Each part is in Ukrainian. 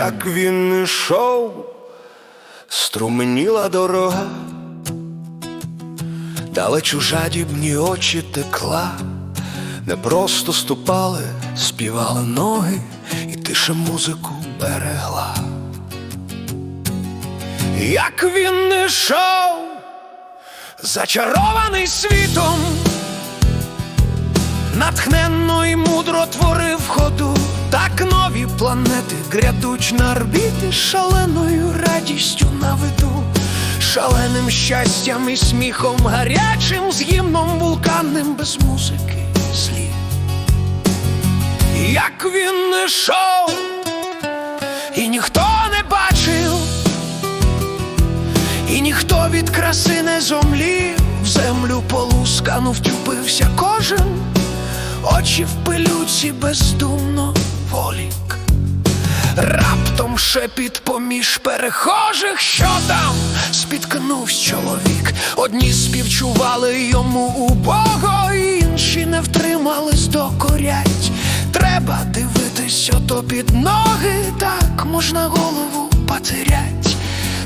як він ішов, струменіла дорога, далечу жадібні очі текла, не просто ступали, співали ноги, і тиша музику берегла. Як він ішов, зачарований світом, натхненно і мудро творив ходу, так нові планети грядуть на орбіти шаленою радістю на виду, шаленим щастям і сміхом гарячим, з гімном вулканним без музики слів. Як він не йшов, і ніхто не бачив, і ніхто від краси не зомлів, в землю полускану втюпився кожен, очі в пилюці бездумно волік. Шепіт поміж перехожих, що там спіткнувсь чоловік. Одні співчували йому убого, інші не втримались докорять. Треба дивитись ото під ноги, так можна голову потерять.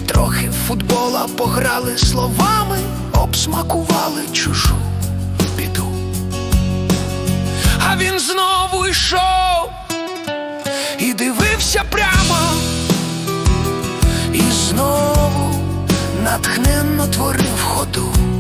Трохи футбола пограли словами, обсмакували чужу біду. А він знову йшов і дивився натхненно творив ходу.